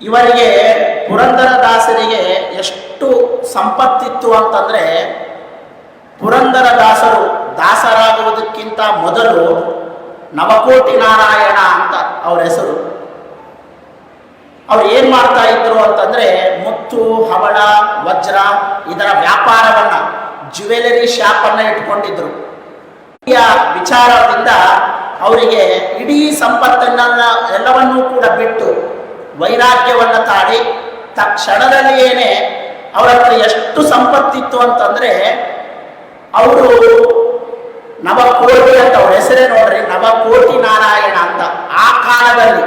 ಇವರಿಗೆ ಪುರಂದರದಾಸರಿಗೆ ಎಷ್ಟು ಸಂಪತ್ತಿತ್ತು ಅಂತಂದ್ರೆ ಪುರಂದರದಾಸರು ದಾಸರಾಗುವುದಕ್ಕಿಂತ ಮೊದಲು ನವಕೋಟಿ ನಾರಾಯಣ ಅಂತ ಅವ್ರ ಹೆಸರು. ಅವ್ರು ಏನು ಮಾಡ್ತಾ ಇದ್ರು ಅಂತಂದ್ರೆ ಮುತ್ತು, ಹವಳ, ವಜ್ರ ಇದರ ವ್ಯಾಪಾರವನ್ನ ಜ್ಯುವೆಲರಿ ಶಾಪನ್ನು ಇಟ್ಕೊಂಡಿದ್ರು. ವಿಚಾರದಿಂದ ಅವರಿಗೆ ಇಡೀ ಸಂಪತ್ತನ್ನ ಎಲ್ಲವನ್ನೂ ಕೂಡ ಬಿಟ್ಟು ವೈರಾಗ್ಯವನ್ನ ತಾಡಿ ತಕ್ಷಣದಲ್ಲಿಯೇನೆ ಅವರ ಹತ್ರ ಎಷ್ಟು ಸಂಪತ್ತಿತ್ತು ಅಂತಂದ್ರೆ ಅವರು ನವಕೋಟಿ ಅಂತ ಅವ್ರ ಹೆಸರೇ ನೋಡ್ರಿ, ನವಕೋಟಿ ನಾರಾಯಣ ಅಂತ. ಆ ಕಾಲದಲ್ಲಿ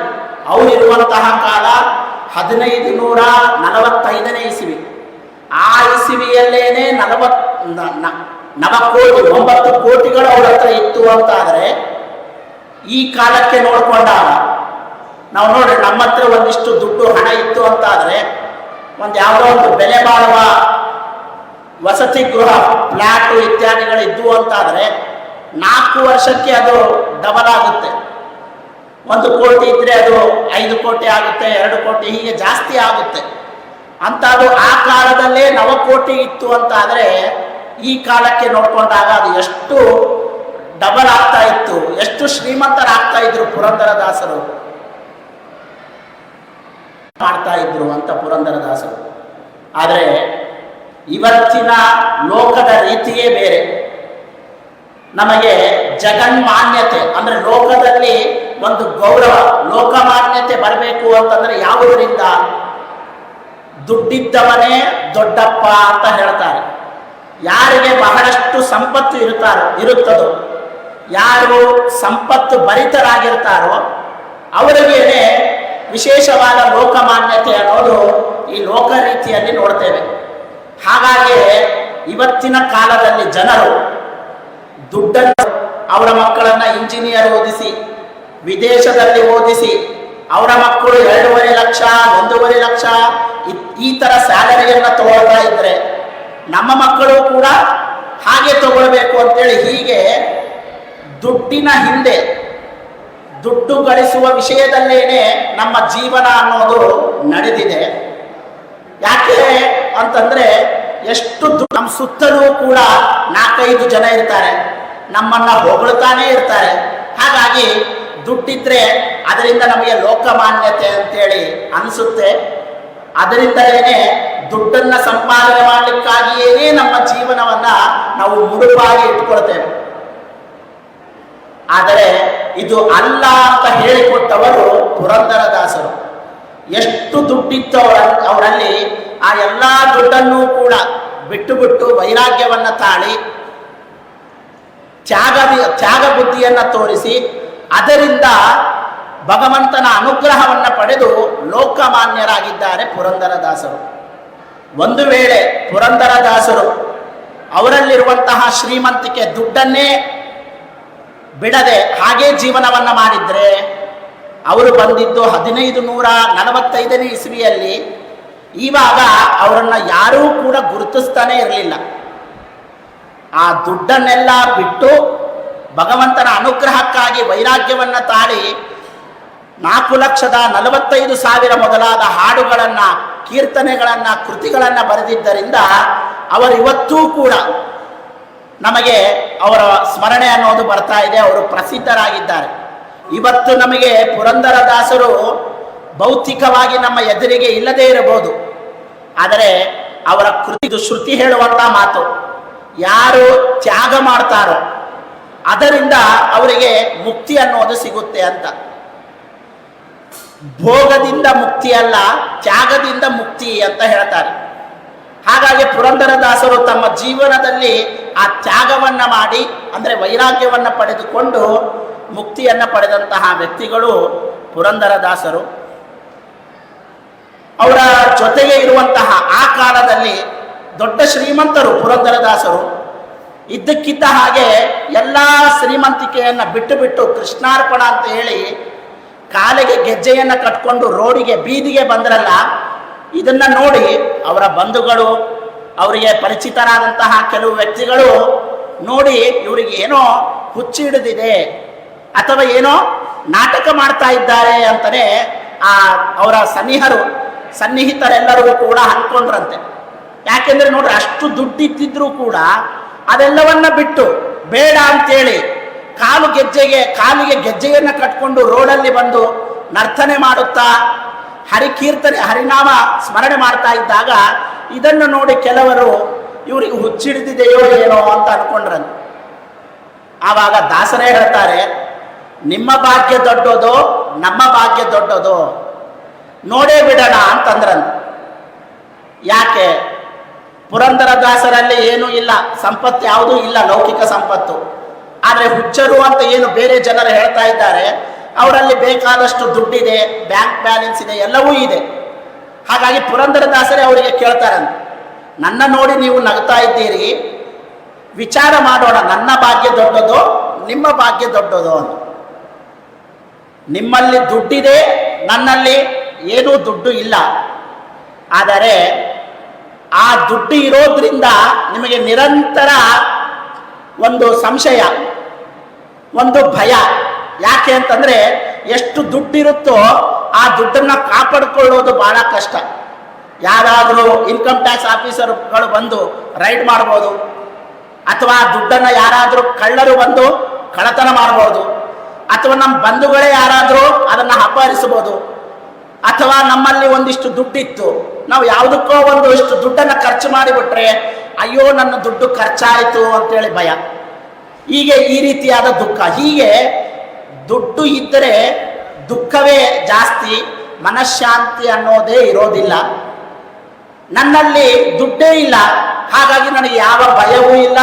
ಅವರಿರುವಂತಹ ಕಾಲ ಹದಿನೈದು ನೂರ ನಲವತ್ತೈದನೇ ಇಸವಿ. ಆ ಇಸಿವಿಯಲ್ಲೇನೆ ನಲವತ್ ನವಕೋಟಿ, ಒಂಬತ್ತು ಕೋಟಿಗಳು ಅವ್ರ ಹತ್ರ ಇತ್ತು ಅಂತ ಆದ್ರೆ ಈ ಕಾಲಕ್ಕೆ ನೋಡ್ಕೊಂಡಾಗ ನಾವು ನೋಡ್ರಿ, ನಮ್ಮ ಹತ್ರ ಒಂದಿಷ್ಟು ದುಡ್ಡು, ಹಣ ಇತ್ತು ಅಂತ ಆದ್ರೆ ಒಂದು ಯಾವುದೋ ಒಂದು ಬೆಲೆ ಬಾಳುವ ವಸತಿ ಗೃಹ ಫ್ಲ್ಯಾಟು ಇತ್ಯಾದಿಗಳು ಇದ್ವು ಅಂತಾದರೆ ನಾಲ್ಕು ವರ್ಷಕ್ಕೆ ಅದು ಡಬಲ್ ಆಗುತ್ತೆ. ಒಂದು ಕೋಟಿ ಇದ್ರೆ ಅದು ಐದು ಕೋಟಿ ಆಗುತ್ತೆ, ಎರಡು ಕೋಟಿ ಹೀಗೆ ಜಾಸ್ತಿ ಆಗುತ್ತೆ. ಅಂತ ಅದು ಆ ಕಾಲದಲ್ಲೇ ನವಕೋಟಿ ಇತ್ತು ಅಂತ ಆದ್ರೆ ಈ ಕಾಲಕ್ಕೆ ನೋಡಿಕೊಂಡಾಗ ಅದು ಎಷ್ಟು ಡಬಲ್ ಆಗ್ತಾ ಇತ್ತು, ಎಷ್ಟು ಶ್ರೀಮಂತರಾಗ್ತಾ ಇದ್ರು ಪುರಂದರದಾಸರು. ಮಾಡ್ತಾ ಇದ್ರು ಅಂತ ಪುರಂದರದಾಸರು. ಆದರೆ ಇವತ್ತಿನ ಲೋಕದ ರೀತಿಯೇ ಬೇರೆ. ನಮಗೆ ಜಗನ್ಮಾನ್ಯತೆ, ಅಂದ್ರೆ ಲೋಕದಲ್ಲಿ ಒಂದು ಗೌರವ, ಲೋಕಮಾನ್ಯತೆ ಬರಬೇಕು ಅಂತಂದ್ರೆ ಯಾವುದರಿಂದ? ದುಡ್ಡಿದ್ದವನೇ ದೊಡ್ಡಪ್ಪ ಅಂತ ಹೇಳ್ತಾರೆ. ಯಾರಿಗೆ ಬಹಳಷ್ಟು ಸಂಪತ್ತು ಇರುತ್ತಾರೋ, ಇರುತ್ತದೋ, ಯಾರು ಸಂಪತ್ತು ಭರಿತರಾಗಿರ್ತಾರೋ ಅವರಿಗೇನೆ ವಿಶೇಷವಾದ ಲೋಕಮಾನ್ಯತೆ ಅನ್ನೋದು ಈ ಲೋಕ ರೀತಿಯಲ್ಲಿ ನೋಡ್ತೇವೆ. ಹಾಗಾಗಿ ಇವತ್ತಿನ ಕಾಲದಲ್ಲಿ ಜನರು ದುಡ್ಡನ್ನು ಅವರ ಮಕ್ಕಳನ್ನು ಇಂಜಿನಿಯರ್ ಓದಿಸಿ, ವಿದೇಶದಲ್ಲಿ ಓದಿಸಿ, ಅವರ ಮಕ್ಕಳು ಎರಡೂವರೆ ಲಕ್ಷ, ಒಂದೂವರೆ ಲಕ್ಷ, ಈ ತರ ಸ್ಯಾಲರಿಯನ್ನು ತಗೊಳ್ತಾ ಇದ್ದರೆ ನಮ್ಮ ಮಕ್ಕಳು ಕೂಡ ಹಾಗೆ ತಗೊಳ್ಬೇಕು ಅಂತೇಳಿ ಹೀಗೆ ದುಡ್ಡಿನ ಹಿಂದೆ ದುಡ್ಡು ಗಳಿಸುವ ವಿಷಯದಲ್ಲೇನೆ ನಮ್ಮ ಜೀವನ ಅನ್ನೋದು ನಡೆದಿದೆ. ಯಾಕೆ ಅಂತಂದ್ರೆ ಎಷ್ಟು ನಮ್ಮ ಸುತ್ತಲೂ ಕೂಡ ನಾಲ್ಕೈದು ಜನ ಇರ್ತಾರೆ. ನಮ್ಮನ್ನ ಹೊಗಳ್ತಾನೆ ಇರ್ತಾರೆ. ಹಾಗಾಗಿ ದುಡ್ಡಿದ್ರೆ ಅದರಿಂದ ನಮಗೆ ಲೋಕಮಾನ್ಯತೆ ಅಂತೇಳಿ ಅನಿಸುತ್ತೆ. ಅದರಿಂದಲೇ ದುಡ್ಡನ್ನ ಸಂಪಾದನೆ ಮಾಡಲಿಕ್ಕಾಗಿಯೇ ನಮ್ಮ ಜೀವನವನ್ನ ನಾವು ಮುಡುಪಾಗಿ ಇಟ್ಕೊಳ್ತೇವೆ. ಆದರೆ ಇದು ಅಲ್ಲ ಅಂತ ಹೇಳಿಕೊಟ್ಟವರು ಪುರಂದರದಾಸರು. ಎಷ್ಟು ದುಡ್ಡಿತ್ತು ಅವರ ಅವರಲ್ಲಿ, ಆ ಎಲ್ಲ ದುಡ್ಡನ್ನು ಕೂಡ ಬಿಟ್ಟು ಬಿಟ್ಟು ವೈರಾಗ್ಯವನ್ನ ತಾಳಿ, ತ್ಯಾಗ ತ್ಯಾಗ ಬುದ್ಧಿಯನ್ನು ತೋರಿಸಿ, ಅದರಿಂದ ಭಗವಂತನ ಅನುಗ್ರಹವನ್ನು ಪಡೆದು ಲೋಕಮಾನ್ಯರಾಗಿದ್ದಾರೆ ಪುರಂದರದಾಸರು. ಒಂದು ವೇಳೆ ಪುರಂದರದಾಸರು ಅವರಲ್ಲಿರುವಂತಹ ಶ್ರೀಮಂತಿಕೆ ದುಡ್ಡನ್ನೇ ಬಿಡದೆ ಹಾಗೇ ಜೀವನವನ್ನ ಮಾಡಿದ್ರೆ ಅವರು ಬಂದಿದ್ದು ಹದಿನೈದು ನೂರ ನಲವತ್ತೈದನೇ ಇಸ್ವಿಯಲ್ಲಿ. ಇವಾಗ ಅವರನ್ನ ಯಾರೂ ಕೂಡ ಗುರುತಿಸ್ತಾನೆ ಇರಲಿಲ್ಲ. ಆ ದುಡ್ಡನ್ನೆಲ್ಲ ಬಿಟ್ಟು ಭಗವಂತನ ಅನುಗ್ರಹಕ್ಕಾಗಿ ವೈರಾಗ್ಯವನ್ನ ತಾಳಿ ನಾಲ್ಕು ಲಕ್ಷದ ನಲವತ್ತೈದು ಸಾವಿರ ಮೊದಲಾದ ಹಾಡುಗಳನ್ನ, ಕೀರ್ತನೆಗಳನ್ನ, ಕೃತಿಗಳನ್ನ ಬರೆದಿದ್ದರಿಂದ ಅವರಿವತ್ತೂ ಕೂಡ ನಮಗೆ ಅವರ ಸ್ಮರಣೆ ಅನ್ನೋದು ಬರ್ತಾ ಇದೆ, ಅವರು ಪ್ರಸಿದ್ಧರಾಗಿದ್ದಾರೆ. ಇವತ್ತು ನಮಗೆ ಪುರಂದರದಾಸರು ಭೌತಿಕವಾಗಿ ನಮ್ಮ ಎದುರಿಗೆ ಇಲ್ಲದೇ ಇರಬಹುದು. ಆದರೆ ಅವರ ಕೃತಿ ಶ್ರುತಿ ಹೇಳುವಂತ ಮಾತು, ಯಾರು ತ್ಯಾಗ ಮಾಡ್ತಾರೋ ಅದರಿಂದ ಅವರಿಗೆ ಮುಕ್ತಿ ಅನ್ನೋದು ಸಿಗುತ್ತೆ ಅಂತ. ಭೋಗದಿಂದ ಮುಕ್ತಿ ಅಲ್ಲ, ತ್ಯಾಗದಿಂದ ಮುಕ್ತಿ ಅಂತ ಹೇಳ್ತಾರೆ. ಹಾಗಾಗಿ ಪುರಂದರದಾಸರು ತಮ್ಮ ಜೀವನದಲ್ಲಿ ಆ ತ್ಯಾಗವನ್ನ ಮಾಡಿ, ಅಂದ್ರೆ ವೈರಾಗ್ಯವನ್ನ ಪಡೆದುಕೊಂಡು ಮುಕ್ತಿಯನ್ನ ಪಡೆದಂತಹ ವ್ಯಕ್ತಿಗಳು ಪುರಂದರದಾಸರು. ಅವರ ಜೊತೆಗೆ ಇರುವಂತಹ ಆ ಕಾಲದಲ್ಲಿ ದೊಡ್ಡ ಶ್ರೀಮಂತರು ಪುರಂದರದಾಸರು. ಇದ್ದಕ್ಕಿದ್ದ ಹಾಗೆ ಎಲ್ಲ ಶ್ರೀಮಂತಿಕೆಯನ್ನ ಬಿಟ್ಟು ಬಿಟ್ಟು ಕೃಷ್ಣಾರ್ಪಣ ಅಂತ ಹೇಳಿ ಕಾಲಿಗೆ ಗೆಜ್ಜೆಯನ್ನ ಕಟ್ಕೊಂಡು ರೋಡಿಗೆ ಬೀದಿಗೆ ಬಂದ್ರಲ್ಲ ಇದನ್ನ ನೋಡಿ ಅವರ ಬಂಧುಗಳು, ಅವರಿಗೆ ಪರಿಚಿತರಾದಂತಹ ಕೆಲವು ವ್ಯಕ್ತಿಗಳು ನೋಡಿ ಇವರಿಗೆ ಏನೋ ಹುಚ್ಚು ಹಿಡಿದಿದೆ ಅಥವಾ ಏನೋ ನಾಟಕ ಮಾಡ್ತಾ ಇದ್ದಾರೆ ಅಂತಲೇ ಆ ಅವರ ಸನ್ನಿಹರು, ಸನ್ನಿಹಿತರೆಲ್ಲರಿಗೂ ಕೂಡ ಅನ್ಕೊಂಡ್ರಂತೆ ಯಾಕೆಂದ್ರೆ ನೋಡ್ರಿ, ಅಷ್ಟು ದುಡ್ಡಿದ್ದಿದ್ರೂ ಕೂಡ ಅದೆಲ್ಲವನ್ನ ಬಿಟ್ಟು ಬೇಡ ಅಂತೇಳಿ ಕಾಲು ಗೆಜ್ಜೆಗೆ, ಕಾಲಿಗೆ ಗೆಜ್ಜೆಯನ್ನು ಕಟ್ಕೊಂಡು ರೋಡಲ್ಲಿ ಬಂದು ನರ್ತನೆ ಮಾಡುತ್ತಾ ಹರಿಕೀರ್ತನೆ, ಹರಿನಾಮ ಸ್ಮರಣೆ ಮಾಡ್ತಾ ಇದ್ದಾಗ ಇದನ್ನು ನೋಡಿ ಕೆಲವರು ಇವರಿಗೆ ಹುಚ್ಚಿಡಿದಿದೆಯೋ ಏನೋ ಅಂತ ಅನ್ಕೊಂಡ್ರಂತೆ ಆವಾಗ ದಾಸರೇ ಹೇಳ್ತಾರೆ, ನಿಮ್ಮ ಭಾಗ್ಯ ದೊಡ್ಡದು, ನಮ್ಮ ಭಾಗ್ಯ ದೊಡ್ಡದು? ನೋಡೇ ಬಿಡೋಣ ಅಂತಂದ್ರಂತ ಯಾಕೆ? ಪುರಂದರ ದಾಸರಲ್ಲಿ ಏನೂ ಇಲ್ಲ, ಸಂಪತ್ತು ಯಾವುದೂ ಇಲ್ಲ, ಲೌಕಿಕ ಸಂಪತ್ತು. ಆದರೆ ಹುಚ್ಚರು ಅಂತ ಏನು ಬೇರೆ ಜನರು ಹೇಳ್ತಾ ಇದ್ದಾರೆ ಅವರಲ್ಲಿ ಬೇಕಾದಷ್ಟು ದುಡ್ಡಿದೆ ಬ್ಯಾಂಕ್ ಬ್ಯಾಲೆನ್ಸ್ ಇದೆ, ಎಲ್ಲವೂ ಇದೆ. ಹಾಗಾಗಿ ಪುರಂದರದಾಸರೇ ಅವರಿಗೆ ಕೇಳ್ತಾರಂತೆ, ನನ್ನ ನೋಡಿ ನೀವು ನಗ್ತಾ ಇದ್ದೀರಿ, ವಿಚಾರ ಮಾಡೋಣ, ನನ್ನ ಭಾಗ್ಯ ದೊಡ್ಡದು, ನಿಮ್ಮ ಭಾಗ್ಯ ದೊಡ್ಡದು ಅಂತ. ನಿಮ್ಮಲ್ಲಿ ದುಡ್ಡಿದೆ, ನನ್ನಲ್ಲಿ ಏನೂ ದುಡ್ಡು ಇಲ್ಲ. ಆದರೆ ಆ ದುಡ್ಡು ಇರೋದ್ರಿಂದ ನಿಮಗೆ ನಿರಂತರ ಒಂದು ಸಂಶಯ, ಒಂದು ಭಯ ಯಾಕೆ ಅಂತಂದ್ರೆ ಎಷ್ಟು ದುಡ್ಡಿರುತ್ತೋ ಆ ದುಡ್ಡನ್ನ ಕಾಪಾಡಿಕೊಳ್ಳೋದು ಬಹಳ ಕಷ್ಟ. ಯಾರಾದರೂ ಇನ್ಕಮ್ ಟ್ಯಾಕ್ಸ್ ಆಫೀಸರ್ಗಳು ಬಂದು ರೈಡ್ ಮಾಡ್ಬೋದು, ಅಥವಾ ದುಡ್ಡನ್ನು ಯಾರಾದರೂ ಕಳ್ಳರು ಬಂದು ಕಳತನ ಮಾಡ್ಬೋದು, ಅಥವಾ ನಮ್ಮ ಬಂಧುಗಳೇ ಯಾರಾದರೂ ಅದನ್ನು ಅಪಹರಿಸಬಹುದು, ಅಥವಾ ನಮ್ಮಲ್ಲಿ ಒಂದಿಷ್ಟು ದುಡ್ಡಿತ್ತು, ನಾವು ಯಾವುದಕ್ಕೋ ಒಂದು ಇಷ್ಟು ದುಡ್ಡನ್ನು ಖರ್ಚು ಮಾಡಿಬಿಟ್ರೆ, ಅಯ್ಯೋ ನನ್ನ ದುಡ್ಡು ಖರ್ಚಾಯಿತು ಅಂತೇಳಿ ಭಯ. ಹೀಗೆ ಈ ರೀತಿಯಾದ ದುಃಖ. ಹೀಗೆ ದುಡ್ಡು ಇದ್ದರೆ ದುಃಖವೇ ಜಾಸ್ತಿ, ಮನಃಶಾಂತಿ ಅನ್ನೋದೇ ಇರೋದಿಲ್ಲ. ನನ್ನಲ್ಲಿ ದುಡ್ಡೇ ಇಲ್ಲ, ಹಾಗಾಗಿ ನನಗೆ ಯಾವ ಭಯವೂ ಇಲ್ಲ,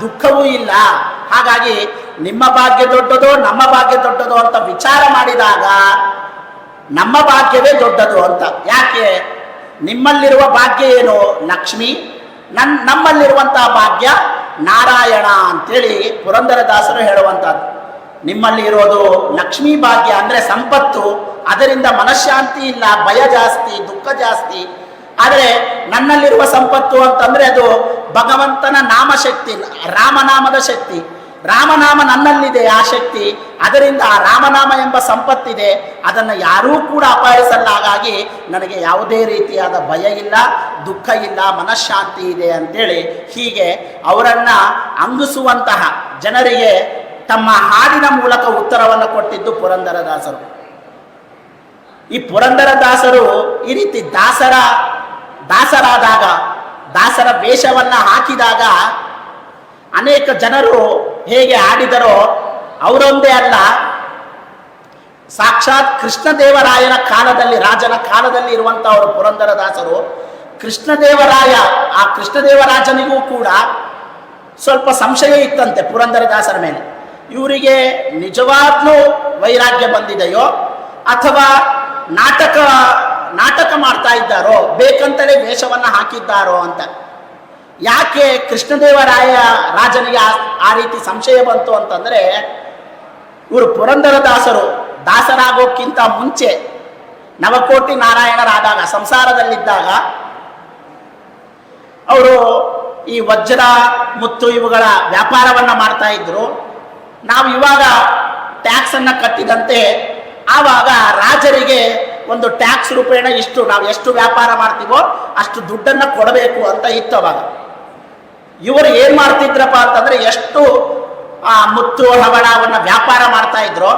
ದುಃಖವೂ ಇಲ್ಲ. ಹಾಗಾಗಿ ನಿಮ್ಮ ಭಾಗ್ಯ ದೊಡ್ಡದು, ನಮ್ಮ ಭಾಗ್ಯ ದೊಡ್ಡದು ಅಂತ ವಿಚಾರ ಮಾಡಿದಾಗ ನಮ್ಮ ಭಾಗ್ಯವೇ ದೊಡ್ಡದು ಅಂತ. ಯಾಕೆ? ನಿಮ್ಮಲ್ಲಿರುವ ಭಾಗ್ಯ ಏನು? ಲಕ್ಷ್ಮಿ. ನನ್, ನಮ್ಮಲ್ಲಿರುವಂತಹ ಭಾಗ್ಯ ನಾರಾಯಣ ಅಂತೇಳಿ ಪುರಂದರದಾಸರು ಹೇಳುವಂಥದ್ದು. ನಿಮ್ಮಲ್ಲಿ ಇರೋದು ಲಕ್ಷ್ಮೀ ಭಾಗ್ಯ ಅಂದರೆ ಸಂಪತ್ತು. ಅದರಿಂದ ಮನಃಶಾಂತಿ ಇಲ್ಲ, ಭಯ ಜಾಸ್ತಿ, ದುಃಖ ಜಾಸ್ತಿ. ಆದರೆ ನನ್ನಲ್ಲಿರುವ ಸಂಪತ್ತು ಅಂತಂದ್ರೆ ಅದು ಭಗವಂತನ ನಾಮಶಕ್ತಿ, ರಾಮನಾಮದ ಶಕ್ತಿ. ರಾಮನಾಮ ನನ್ನಲ್ಲಿದೆ, ಆ ಶಕ್ತಿ. ಅದರಿಂದ ಆ ರಾಮನಾಮ ಎಂಬ ಸಂಪತ್ತಿದೆ. ಅದನ್ನು ಯಾರೂ ಕೂಡ ಅಪಹರಿಸಲ್ಲ ಹಾಗಾಗಿ ನನಗೆ ಯಾವುದೇ ರೀತಿಯಾದ ಭಯ ಇಲ್ಲ, ದುಃಖ ಇಲ್ಲ, ಮನಃಶಾಂತಿ ಇದೆ ಅಂತೇಳಿ ಹೀಗೆ ಅವರನ್ನು ಅಂಗಿಸುವಂತಹ ಜನರಿಗೆ ತಮ್ಮ ಹಾಡಿನ ಮೂಲಕ ಉತ್ತರವನ್ನು ಕೊಟ್ಟಿದ್ದು ಪುರಂದರದಾಸರು. ಈ ಪುರಂದರದಾಸರು ಈ ರೀತಿ ದಾಸರ, ದಾಸರಾದಾಗ, ದಾಸರ ವೇಷವನ್ನ ಹಾಕಿದಾಗ ಅನೇಕ ಜನರು ಹೇಗೆ ಆಡಿದರೋ ಅವರೊಂದೇ ಅಲ್ಲ, ಸಾಕ್ಷಾತ್ ಕೃಷ್ಣದೇವರಾಯನ ಕಾಲದಲ್ಲಿ, ರಾಜನ ಕಾಲದಲ್ಲಿ ಇರುವಂತಹವರು ಪುರಂದರದಾಸರು, ಕೃಷ್ಣದೇವರಾಯ, ಆ ಕೃಷ್ಣದೇವರಾಜನಿಗೂ ಕೂಡ ಸ್ವಲ್ಪ ಸಂಶಯ ಇತ್ತಂತೆ ಪುರಂದರದಾಸರ ಮೇಲೆ. ಇವರಿಗೆ ನಿಜವಾಗ್ಲೂ ವೈರಾಗ್ಯ ಬಂದಿದೆಯೋ ಅಥವಾ ನಾಟಕ ನಾಟಕ ಮಾಡ್ತಾ ಇದ್ದಾರೋ, ಬೇಕಂತಲೇ ವೇಷವನ್ನು ಹಾಕಿದ್ದಾರೋ ಅಂತ. ಯಾಕೆ ಕೃಷ್ಣದೇವರಾಯ ರಾಜನಿಗೆ ಆ ರೀತಿ ಸಂಶಯ ಬಂತು ಅಂತಂದರೆ, ಇವರು ಪುರಂದರದಾಸರು, ದಾಸರಾಗೋಕ್ಕಿಂತ ಮುಂಚೆ ನವಕೋಟಿ ನಾರಾಯಣರಾದಾಗ, ಸಂಸಾರದಲ್ಲಿದ್ದಾಗ, ಅವರು ಈ ವಜ್ರ, ಮುತ್ತು ಇವುಗಳ ವ್ಯಾಪಾರವನ್ನು ಮಾಡ್ತಾ ಇದ್ರು. ನಾವು ಇವಾಗ ಟ್ಯಾಕ್ಸ್ ಅನ್ನ ಕಟ್ಟಿದಂತೆ ಆವಾಗ ರಾಜರಿಗೆ ಒಂದು ಟ್ಯಾಕ್ಸ್ ರೂಪೇಣ ಇಷ್ಟು ನಾವು ಎಷ್ಟು ವ್ಯಾಪಾರ ಮಾಡ್ತೀವೋ ಅಷ್ಟು ದುಡ್ಡನ್ನ ಕೊಡಬೇಕು ಅಂತ ಇತ್ತು ಅವಾಗ. ಇವರು ಏನು ಮಾಡ್ತಿದ್ರಪ್ಪ ಅಂತಂದ್ರೆ ಎಷ್ಟು, ಆ, ಮುತ್ತು, ಹವಳವನ್ನು ವ್ಯಾಪಾರ ಮಾಡ್ತಾ ಇದ್ರು,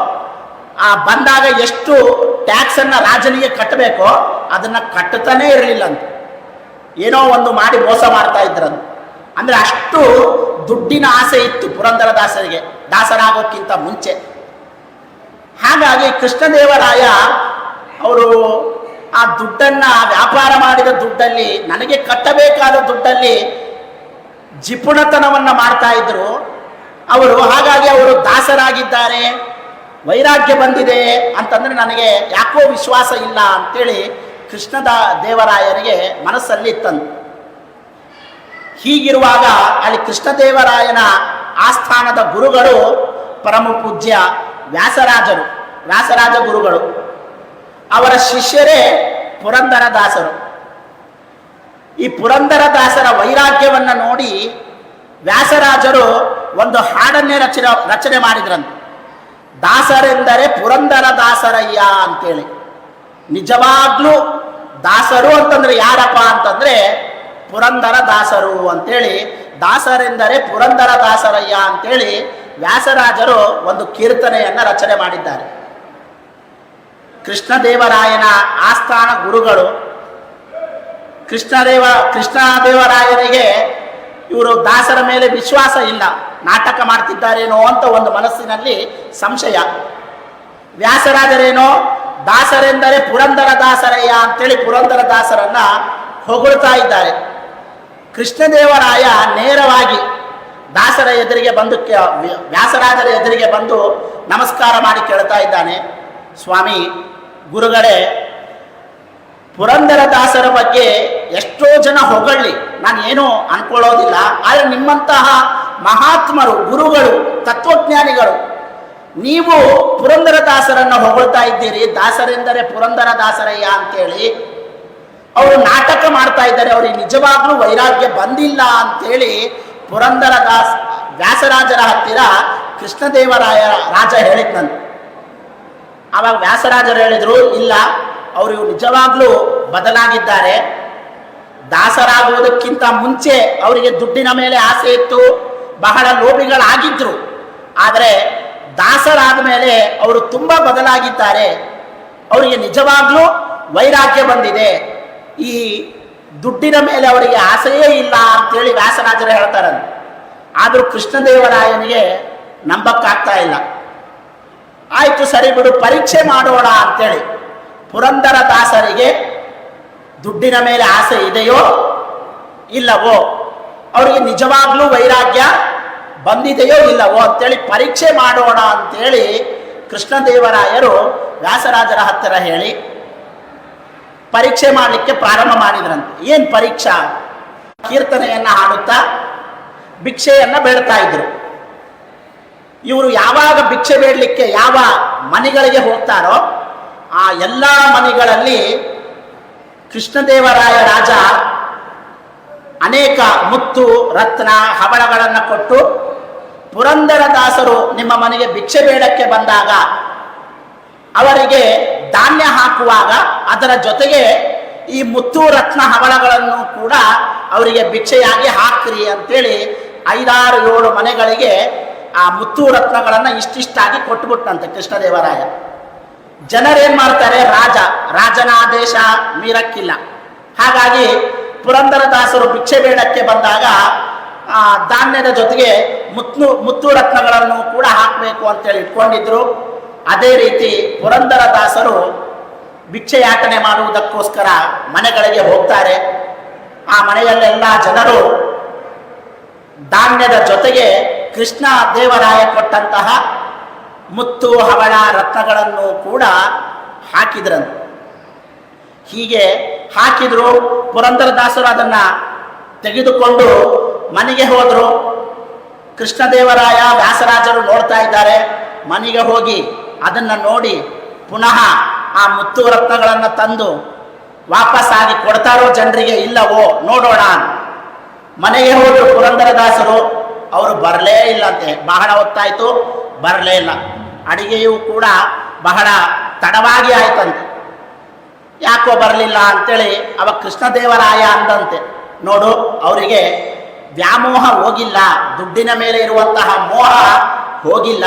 ಆ, ಬಂದಾಗ ಎಷ್ಟು ಟ್ಯಾಕ್ಸ್ ಅನ್ನ ರಾಜನಿಗೆ ಕಟ್ಟಬೇಕೋ ಅದನ್ನ ಕಟ್ಟುತ್ತಾನೇ ಇರಲಿಲ್ಲ ಅಂತ. ಏನೋ ಒಂದು ಮಾಡಿ ಮೋಸ ಮಾಡ್ತಾ ಇದ್ರಂತ. ಅಂದ್ರೆ ಅಷ್ಟು ದುಡ್ಡಿನ ಆಸೆ ಇತ್ತು ಪುರಂದರ ದಾಸರಿಗೆ. ದಾಸರಾಗೋಕ್ಕಿಂತ ಮುಂಚೆ. ಹಾಗಾಗಿ ಕೃಷ್ಣದೇವರಾಯ ಅವರು ಆ ದುಡ್ಡನ್ನು, ವ್ಯಾಪಾರ ಮಾಡಿದ ದುಡ್ಡಲ್ಲಿ, ನನಗೆ ಕಟ್ಟಬೇಕಾದ ದುಡ್ಡಲ್ಲಿ ಜಿಪುಣತನವನ್ನು ಮಾಡ್ತಾ ಇದ್ರು. ಅವರು ಹಾಗಾಗಿ ಅವರು ದಾಸರಾಗಿದ್ದಾರೆ. ವೈರಾಗ್ಯ ಬಂದಿದೆ ಅಂತಂದರೆ ನನಗೆ ಯಾಕೋ ವಿಶ್ವಾಸ ಇಲ್ಲ ಅಂತೇಳಿ ಕೃಷ್ಣದ ದೇವರಾಯರಿಗೆ ಮನಸ್ಸಲ್ಲಿ ಇತ್ತಂತೆ ಹೀಗಿರುವಾಗ ಅಲ್ಲಿ ಕೃಷ್ಣದೇವರಾಯನ ಆಸ್ಥಾನದ ಗುರುಗಳು, ಪರಮ ಪೂಜ್ಯ ವ್ಯಾಸರಾಜರು, ವ್ಯಾಸರಾಜ ಗುರುಗಳು. ಅವರ ಶಿಷ್ಯರೇ ಪುರಂದರ ದಾಸರು ಈ ಪುರಂದರ ದಾಸರ ವೈರಾಗ್ಯವನ್ನ ನೋಡಿ ವ್ಯಾಸರಾಜರು ಒಂದು ಹಾಡನ್ನೇ ರಚನೆ ರಚನೆ ಮಾಡಿದ್ರಂತೆ. ದಾಸರೆಂದರೆ ಪುರಂದರ ದಾಸರಯ್ಯ ಅಂತೇಳಿ. ನಿಜವಾಗ್ಲೂ ದಾಸ ದಾಸರು ಅಂತಂದ್ರೆ ಯಾರಪ್ಪ ಅಂತಂದ್ರೆ ಪುರಂದರ ದಾಸರು ಅಂತೇಳಿ, ದಾಸರೆಂದರೆ ಪುರಂದರ ದಾಸರಯ್ಯ ಅಂತೇಳಿ ವ್ಯಾಸರಾಜರು ಒಂದು ಕೀರ್ತನೆಯನ್ನ ರಚನೆ ಮಾಡಿದ್ದಾರೆ. ಕೃಷ್ಣದೇವರಾಯನ ಆಸ್ಥಾನ ಗುರುಗಳು, ಕೃಷ್ಣದೇವ, ಕೃಷ್ಣದೇವರಾಯನಿಗೆ ಇವರು ದಾಸರ ಮೇಲೆ ವಿಶ್ವಾಸ ಇಲ್ಲ, ನಾಟಕ ಮಾಡ್ತಿದ್ದಾರೇನೋ ಅಂತ ಒಂದು ಮನಸ್ಸಿನಲ್ಲಿ ಸಂಶಯ. ವ್ಯಾಸರಾಜರೇನೋ, ದಾಸರೆಂದರೆ ಪುರಂದರ ದಾಸರಯ್ಯ ಅಂತೇಳಿ ಪುರಂದರ ದಾಸರನ್ನ ಹೊಗಳ್ತಾ ಇದ್ದಾರೆ. ಕೃಷ್ಣದೇವರಾಯ ನೇರವಾಗಿ ದಾಸರ ಎದುರಿಗೆ ಬಂದು ವ್ಯಾಸರಾಜರ ಎದುರಿಗೆ ಬಂದು ನಮಸ್ಕಾರ ಮಾಡಿ ಕೇಳ್ತಾ ಇದ್ದಾನೆ. ಸ್ವಾಮಿ, ಗುರುಗಳೇ, ಪುರಂದರ ದಾಸರ ಬಗ್ಗೆ ಎಷ್ಟೋ ಜನ ಹೊಗಳ್ಳಿ. ನಾನು ಏನೂ ಅನ್ಕೊಳ್ಳೋದಿಲ್ಲ. ಆದರೆ ನಿಮ್ಮಂತಹ ಮಹಾತ್ಮರು, ಗುರುಗಳು, ತತ್ವಜ್ಞಾನಿಗಳು, ನೀವು ಪುರಂದರ ದಾಸರನ್ನು ಹೊಗಳ್ತಾ ಇದ್ದೀರಿ. ದಾಸರೆಂದರೆ ಪುರಂದರ ದಾಸರಯ್ಯ ಅಂತೇಳಿ ಅವರು ನಾಟಕ ಮಾಡ್ತಾ ಇದ್ದಾರೆ. ಅವರಿಗೆ ನಿಜವಾಗ್ಲೂ ವೈರಾಗ್ಯ ಬಂದಿಲ್ಲ ಅಂತೇಳಿ ಪುರಂದರ ದಾಸ್ ವ್ಯಾಸರಾಜರ ಹತ್ತಿರ ಕೃಷ್ಣದೇವರಾಯ ರಾಜ ಹೇಳಿದ್ನಂತೆ ಆವಾಗ ವ್ಯಾಸರಾಜರು ಹೇಳಿದ್ರು, ಇಲ್ಲ, ಅವರು ನಿಜವಾಗ್ಲೂ ಬದಲಾಗಿದ್ದಾರೆ. ದಾಸರಾಗುವುದಕ್ಕಿಂತ ಮುಂಚೆ ಅವರಿಗೆ ದುಡ್ಡಿನ ಮೇಲೆ ಆಸೆ ಇತ್ತು, ಬಹಳ ಲೋಭಿಗಳಾಗಿದ್ರು. ಆದರೆ ದಾಸರಾದ ಮೇಲೆ ಅವರು ತುಂಬಾ ಬದಲಾಗಿದ್ದಾರೆ. ಅವರಿಗೆ ನಿಜವಾಗ್ಲೂ ವೈರಾಗ್ಯ ಬಂದಿದೆ. ಈ ದುಡ್ಡಿನ ಮೇಲೆ ಅವರಿಗೆ ಆಸೆಯೇ ಇಲ್ಲ ಅಂತೇಳಿ ವ್ಯಾಸರಾಜರು ಹೇಳ್ತಾರಂತೆ ಆದರೂ ಕೃಷ್ಣದೇವರಾಯನಿಗೆ ನಂಬಕ್ಕಾಗ್ತಾ ಇಲ್ಲ. ಆಯಿತು ಸರಿ ಬಿಡು, ಪರೀಕ್ಷೆ ಮಾಡೋಣ ಅಂತೇಳಿ ಪುರಂದರ ದಾಸರಿಗೆ ದುಡ್ಡಿನ ಮೇಲೆ ಆಸೆ ಇದೆಯೋ ಇಲ್ಲವೋ, ಅವರಿಗೆ ನಿಜವಾಗ್ಲೂ ವೈರಾಗ್ಯ ಬಂದಿದೆಯೋ ಇಲ್ಲವೋ ಅಂತೇಳಿ ಪರೀಕ್ಷೆ ಮಾಡೋಣ ಅಂತೇಳಿ ಕೃಷ್ಣದೇವರಾಯರು ವ್ಯಾಸರಾಜರ ಹತ್ತಿರ ಹೇಳಿ ಪರೀಕ್ಷೆ ಮಾಡಲಿಕ್ಕೆ ಪ್ರಾರಂಭ ಮಾಡಿದ್ರಂತೆ. ಏನು ಪರೀಕ್ಷಾ? ಕೀರ್ತನೆಯನ್ನ ಹಾಡುತ್ತಾ ಭಿಕ್ಷೆಯನ್ನ ಬೇಡ್ತಾ ಇದ್ರು. ಇವರು ಯಾವಾಗ ಭಿಕ್ಷೆ ಬೇಡಲಿಕ್ಕೆ ಯಾವ ಮನೆಗಳಿಗೆ ಹೋಗ್ತಾರೋ ಆ ಎಲ್ಲ ಮನೆಗಳಲ್ಲಿ ಕೃಷ್ಣದೇವರಾಯ ರಾಜ ಅನೇಕ ಮುತ್ತು, ರತ್ನ, ಹವಳಗಳನ್ನು ಕೊಟ್ಟು ಪುರಂದರದಾಸರು ನಿಮ್ಮ ಮನೆಗೆ ಭಿಕ್ಷೆ ಬೇಡಕ್ಕೆ ಬಂದಾಗ ಅವರಿಗೆ ಧಾನ್ಯ ಹಾಕುವಾಗ ಅದರ ಜೊತೆಗೆ ಈ ಮುತ್ತು ರತ್ನ ಹವಳಗಳನ್ನು ಕೂಡ ಅವರಿಗೆ ಭಿಕ್ಷೆಯಾಗಿ ಹಾಕ್ರಿ ಅಂತೇಳಿ ಐದಾರು ಏಳು ಮನೆಗಳಿಗೆ ಆ ಮುತ್ತು ರತ್ನಗಳನ್ನು ಇಷ್ಟಿಷ್ಟಾಗಿ ಕೊಟ್ಟುಬಿಟ್ಟಂತೆ ಕೃಷ್ಣದೇವರಾಯ. ಜನರೇನ್ ಮಾಡ್ತಾರೆ? ರಾಜ. ರಾಜನ ಆದೇಶ ಮೀರಕ್ಕಿಲ್ಲ. ಹಾಗಾಗಿ ಪುರಂದರದಾಸರು ಭಿಕ್ಷೆ ಬೇಡಕ್ಕೆ ಬಂದಾಗ ಆ, ಧಾನ್ಯದ ಜೊತೆಗೆ ಮುತ್ತು ಮುತ್ತು ರತ್ನಗಳನ್ನು ಕೂಡ ಹಾಕಬೇಕು ಅಂತೇಳಿ ಇಟ್ಕೊಂಡಿದ್ರು. ಅದೇ ರೀತಿ ಪುರಂದರದಾಸರು ಭಿಕ್ಷೆ ಭಿಕ್ಷೆಯಾಟನೆ ಮಾಡುವುದಕ್ಕೋಸ್ಕರ ಮನೆಗಳಿಗೆ ಹೋಗ್ತಾರೆ. ಆ ಮನೆಯಲ್ಲೆಲ್ಲ ಜನರು ಧಾನ್ಯದ ಜೊತೆಗೆ ಕೃಷ್ಣ ದೇವರಾಯ ಕೊಟ್ಟಂತಹ ಮುತ್ತು, ಹವಳ, ರತ್ನಗಳನ್ನು ಕೂಡ ಹಾಕಿದ್ರಂತ. ಹೀಗೆ ಹಾಕಿದ್ರು, ಪುರಂದರದಾಸರು ಅದನ್ನ ತೆಗೆದುಕೊಂಡು ಮನೆಗೆ ಹೋದರು. ಕೃಷ್ಣದೇವರಾಯ ವ್ಯಾಸರಾಜರು ನೋಡ್ತಾ ಇದ್ದಾರೆ. ಮನೆಗೆ ಹೋಗಿ ಅದನ್ನ ನೋಡಿ ಪುನಃ ಆ ಮುತ್ತು ರತ್ನಗಳನ್ನು ತಂದು ವಾಪಸ್ಸಾಗಿ ಕೊಡ್ತಾರೋ ಜನರಿಗೆ ಇಲ್ಲವೋ ನೋಡೋಣ ಮನೆಗೆ ಹೋದರು ಪುರಂದರದಾಸರು, ಅವರು ಬರಲೇ ಇಲ್ಲಂತೆ ಬಹಳ ಹೊತ್ತಾಯಿತು, ಬರಲೇ ಇಲ್ಲ. ಅಡಿಗೆಯೂ ಕೂಡ ಬಹಳ ತಡವಾಗಿ ಆಯ್ತಂತೆ. ಯಾಕೋ ಬರಲಿಲ್ಲ ಅಂತೇಳಿ ಅವ ಕೃಷ್ಣದೇವರಾಯ ಅಂದಂತೆ. ನೋಡು, ಅವರಿಗೆ ವ್ಯಾಮೋಹ ಹೋಗಿಲ್ಲ. ದುಡ್ಡಿನ ಮೇಲೆ ಇರುವಂತಹ ಮೋಹ ಹೋಗಿಲ್ಲ.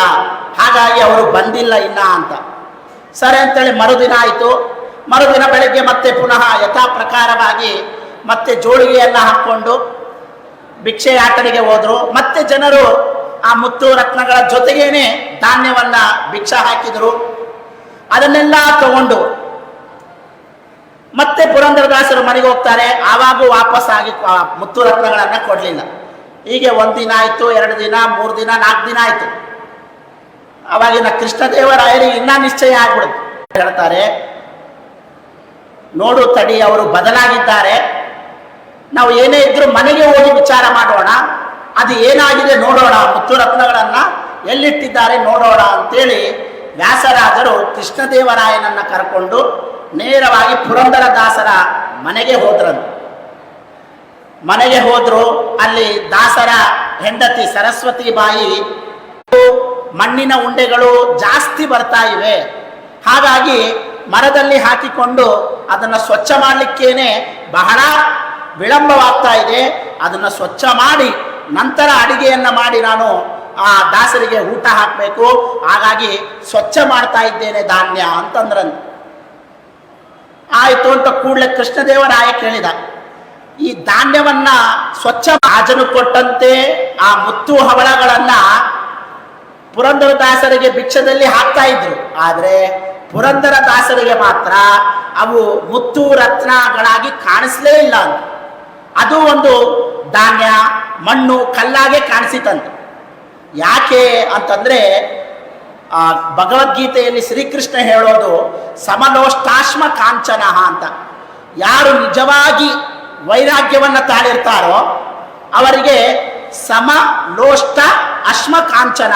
ಹಾಗಾಗಿ ಅವರು ಬಂದಿಲ್ಲ ಇನ್ನ ಅಂತ. ಸರಿ ಅಂತೇಳಿ ಮರುದಿನ ಆಯಿತು. ಮರುದಿನ ಬೆಳಗ್ಗೆ ಮತ್ತೆ ಪುನಃ ಯಥಾ ಪ್ರಕಾರವಾಗಿ ಮತ್ತೆ ಜೋಳಿಗೆಯನ್ನು ಹಾಕ್ಕೊಂಡು ಭಿಕ್ಷೆ ಯಾತನೆಗೆ ಹೋದರು. ಮತ್ತೆ ಜನರು ಆ ಮುತ್ತು ರತ್ನಗಳ ಜೊತೆಗೇನೆ ಧಾನ್ಯವನ್ನ ಭಿಕ್ಷಾ ಹಾಕಿದರು. ಅದನ್ನೆಲ್ಲ ತಗೊಂಡು ಮತ್ತೆ ಪುರಂದರದಾಸರು ಮನೆಗೆ ಹೋಗ್ತಾರೆ. ಆವಾಗೂ ವಾಪಸ್ ಆಗಿ ಮುತ್ತು ರತ್ನಗಳನ್ನ ಕೊಡಲಿಲ್ಲ. ಹೀಗೆ ಒಂದು ದಿನ ಆಯ್ತು, ಎರಡು ದಿನ, ಮೂರು ದಿನ, ನಾಲ್ಕು ದಿನ ಆಯ್ತು. ಅವಾಗಿನ ಕೃಷ್ಣದೇವರಾಯರಿಗೆ ಇನ್ನ ನಿಶ್ಚಯ ಆಗ್ಬಿಡುತ್ತೆ. ಹೇಳ್ತಾರೆ, ನೋಡು ತಡಿ, ಅವರು ಬದಲಾಗಿದ್ದಾರೆ. ನಾವು ಏನೇ ಇದ್ರೂ ಮನೆಗೆ ಹೋಗಿ ವಿಚಾರ ಮಾಡೋಣ. ಅದು ಏನಾಗಿದೆ ನೋಡೋಣ. ಮುತ್ತು ರತ್ನಗಳನ್ನ ಎಲ್ಲಿಟ್ಟಿದ್ದಾರೆ ನೋಡೋಣ ಅಂತೇಳಿ ವ್ಯಾಸರಾಜರು ಕೃಷ್ಣದೇವರಾಯನನ್ನ ಕರ್ಕೊಂಡು ನೇರವಾಗಿ ಪುರಂದರದಾಸರ ಮನೆಗೆ ಹೋದ್ರಂತ. ಮನೆಗೆ ಹೋದ್ರು ಅಲ್ಲಿ ದಾಸರ ಹೆಂಡತಿ ಸರಸ್ವತಿ ಬಾಯಿ ಮಣ್ಣಿನ ಉಂಡೆಗಳು ಜಾಸ್ತಿ ಬರ್ತಾ ಇವೆ. ಹಾಗಾಗಿ ಮರದಲ್ಲಿ ಹಾಕಿಕೊಂಡು ಅದನ್ನು ಸ್ವಚ್ಛ ಮಾಡಲಿಕ್ಕೇನೆ ಬಹಳ ವಿಳಂಬವಾಗ್ತಾ ಇದೆ. ಅದನ್ನು ಸ್ವಚ್ಛ ಮಾಡಿ ನಂತರ ಅಡಿಗೆಯನ್ನು ಮಾಡಿ ನಾನು ಆ ದಾಸರಿಗೆ ಊಟ ಹಾಕಬೇಕು. ಹಾಗಾಗಿ ಸ್ವಚ್ಛ ಮಾಡ್ತಾ ಇದ್ದೇನೆ ಧಾನ್ಯ ಅಂತಂದ್ರಂತ. ಆಯಿತು ಅಂತ ಕೂಡಲೇ ಕೃಷ್ಣದೇವರಾಯ ಕೇಳಿದ. ಈ ಧಾನ್ಯವನ್ನ ಸ್ವಚ್ಛ ರಾಜನು ಕೊಟ್ಟಂತೆ ಆ ಮುತ್ತು ಹವಳಗಳನ್ನ ಪುರಂದರದಾಸರಿಗೆ ಭಿಕ್ಷದಲ್ಲಿ ಹಾಕ್ತಾ ಇದ್ರು. ಆದರೆ ಪುರಂದರ ದಾಸರಿಗೆ ಮಾತ್ರ ಅವು ಮುತ್ತು ರತ್ನಗಳಾಗಿ ಕಾಣಿಸ್ಲೇ ಇಲ್ಲ ಅಂತ. ಅದು ಒಂದು ಧಾನ್ಯ, ಮಣ್ಣು ಕಲ್ಲಾಗೆ ಕಾಣಿಸಿತಂತೆ. ಯಾಕೆ ಅಂತಂದ್ರೆ, ಆ ಭಗವದ್ಗೀತೆಯಲ್ಲಿ ಶ್ರೀಕೃಷ್ಣ ಹೇಳೋದು ಸಮಲೋಷ್ಟಾಶ್ಮ ಕಾಂಚನ ಅಂತ. ಯಾರು ನಿಜವಾಗಿ ವೈರಾಗ್ಯವನ್ನು ತಾಳಿರ್ತಾರೋ ಅವರಿಗೆ ಸಮಲೋಷ್ಟ ಅಶ್ಮ ಕಾಂಚನ.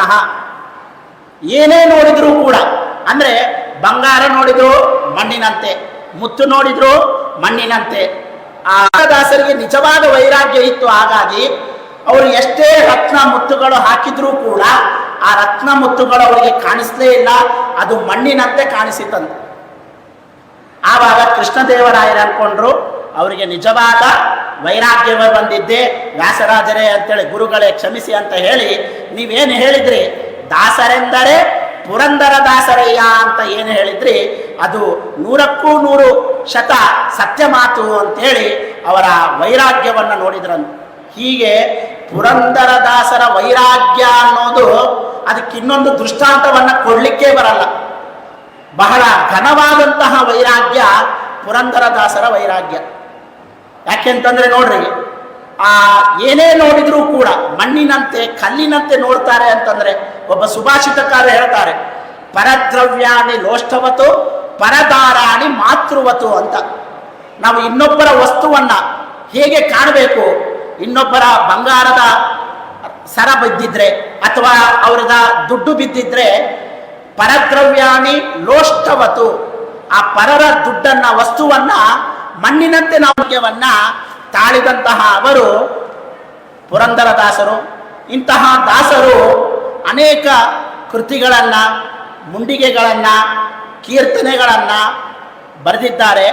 ಏನೇ ನೋಡಿದರೂ ಕೂಡ, ಅಂದ್ರೆ ಬಂಗಾರ ನೋಡಿದ್ರು ಮಣ್ಣಿನಂತೆ, ಮುತ್ತು ನೋಡಿದ್ರು ಮಣ್ಣಿನಂತೆ. ಆ ದಾಸರಿಗೆ ನಿಜವಾದ ವೈರಾಗ್ಯ ಇತ್ತು, ಹಾಗಾಗಿ ಅವರು ಎಷ್ಟೇ ರತ್ನ ಮುತ್ತುಗಳು ಹಾಕಿದ್ರೂ ಕೂಡ ಆ ರತ್ನ ಮುತ್ತುಗಳು ಅವರಿಗೆ ಕಾಣಿಸ್ಲೇ ಇಲ್ಲ, ಅದು ಮಣ್ಣಿನಂತೆ ಕಾಣಿಸಿತಂತೆ ಆವಾಗ ಕೃಷ್ಣದೇವರಾಯರು ಅನ್ಕೊಂಡ್ರು ಅವರಿಗೆ ನಿಜವಾದ ವೈರಾಗ್ಯವೇ ಬಂದಿದ್ದೆ, ವ್ಯಾಸರಾಜರೇ ಅಂತೇಳಿ ಗುರುಗಳೇ ಕ್ಷಮಿಸಿ ಅಂತ ಹೇಳಿ ನೀವೇನು ಹೇಳಿದ್ರಿ? ದಾಸರೆಂದರೆ ಪುರಂದರ ದಾಸರಯ್ಯ ಅಂತ ಏನು ಹೇಳಿದ್ರಿ, ಅದು ನೂರಕ್ಕೂ ನೂರು ಶತ ಸತ್ಯ ಮಾತು ಅಂತೇಳಿ ಅವರ ವೈರಾಗ್ಯವನ್ನು ನೋಡಿದ್ರಂತ. ಹೀಗೆ ಪುರಂದರ ದಾಸರ ವೈರಾಗ್ಯ ಅನ್ನೋದು ಅದಕ್ಕೆ ಇನ್ನೊಂದು ದೃಷ್ಟಾಂತವನ್ನು ಕೊಡಲಿಕ್ಕೆ ಬರಲ್ಲ. ಬಹಳ ಘನವಾದಂತಹ ವೈರಾಗ್ಯ ಪುರಂದರ ದಾಸರ ವೈರಾಗ್ಯ. ಯಾಕೆಂತಂದ್ರೆ ನೋಡ್ರಿ ಆ ಏನೇ ನೋಡಿದ್ರೂ ಕೂಡ ಮಣ್ಣಿನಂತೆ, ಕಲ್ಲಿನಂತೆ ನೋಡ್ತಾರೆ ಅಂತಂದ್ರೆ ಒಬ್ಬ ಸುಭಾಷಿತಕಾರ ಹೇಳ್ತಾರೆ, ಪರದ್ರವ್ಯಾಣಿ ಲೋಷ್ಠವತು, ಪರದಾರಾಣಿ ಮಾತೃವತು ಅಂತ. ನಾವು ಇನ್ನೊಬ್ಬರ ವಸ್ತುವನ್ನ ಹೇಗೆ ಕಾಣಬೇಕು? ಇನ್ನೊಬ್ಬರ ಬಂಗಾರದ ಸರ ಬಿದ್ದಿದ್ರೆ ಅಥವಾ ಅವ್ರದ ದುಡ್ಡು ಬಿದ್ದಿದ್ರೆ ಪರದ್ರವ್ಯಾಣಿ ಲೋಷ್ಠವತು. ಆ ಪರರ ದುಡ್ಡನ್ನ, ವಸ್ತುವನ್ನ ಮಣ್ಣಿನಂತೆ ನಾವ್ಯವನ್ನ ತಾಳಿದಂತಹ ಅವರು ಪುರಂದರ ದಾಸರು ಇಂತಹ ದಾಸರು ಅನೇಕ ಕೃತಿಗಳನ್ನು ಮುಂಡಿಗೆಗಳನ್ನು ಕೀರ್ತನೆಗಳನ್ನು ಬರೆದಿದ್ದಾರೆ.